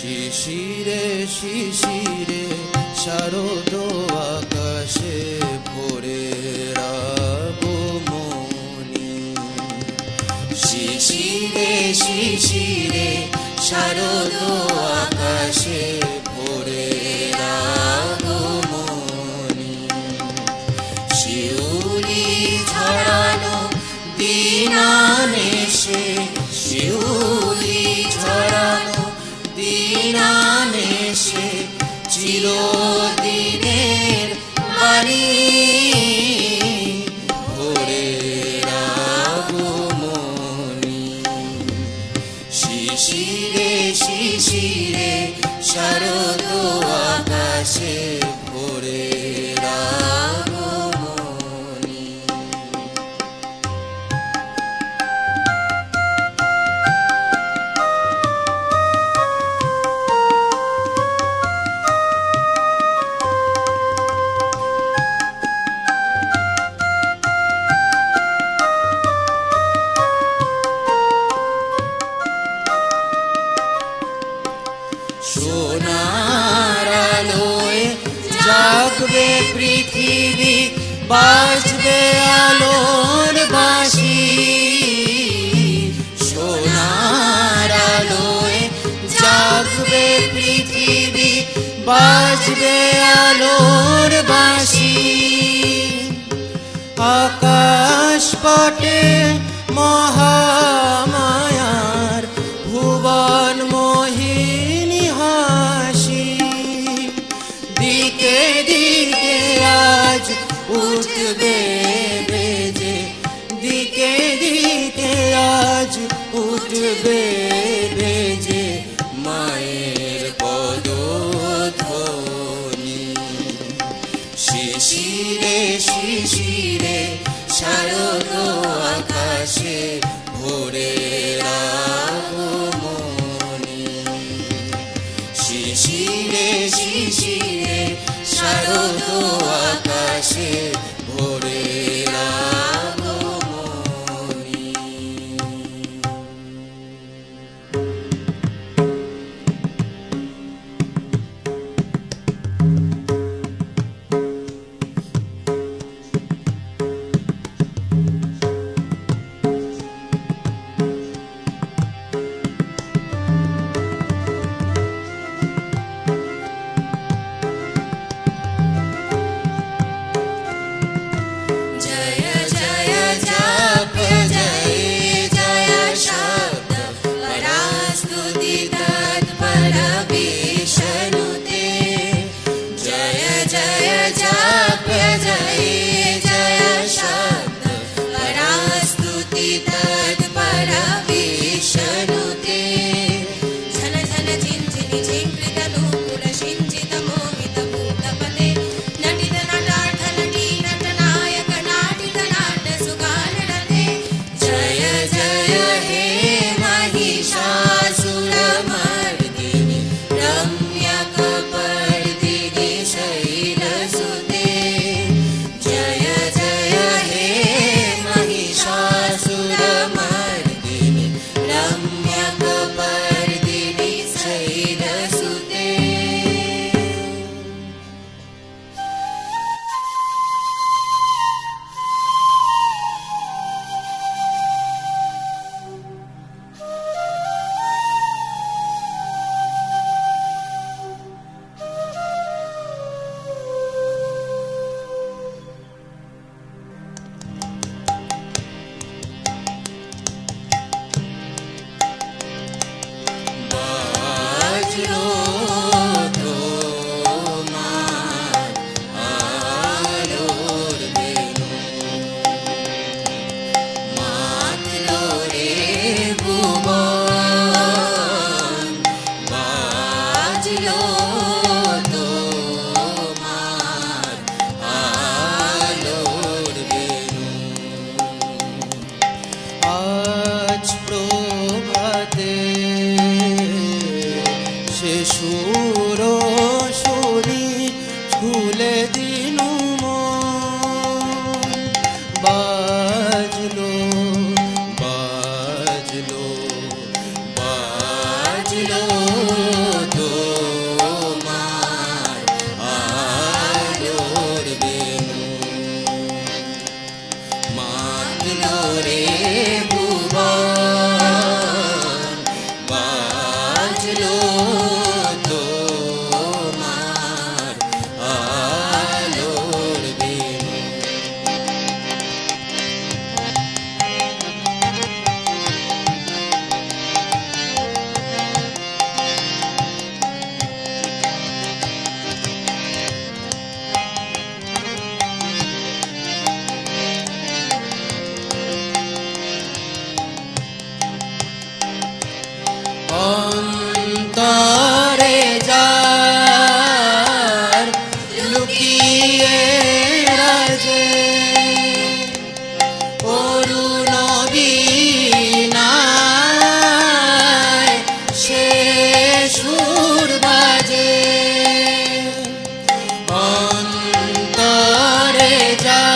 শিশিরে শিশিরে শারদ আকাশে ভরে রাগমণি শিশিরে শিশিরে শারদ আকাশে চিরদিনের শিশিরে শিশিরে শারদ সোনার আলোয় জাগবে পৃথিবী বাজবে আলোর বাঁশি। সোনার আলোয় জাগবে পৃথিবী বাজবে আলোর বাঁশি। আকাশ পটে মহামায়ার বেজে মায়ের পদধ্বনি। শিশিরে শিশিরে শারদ আকাশে ভোরে রাগমণি শিশিরে শিশিরে শারদ 出 Yeah.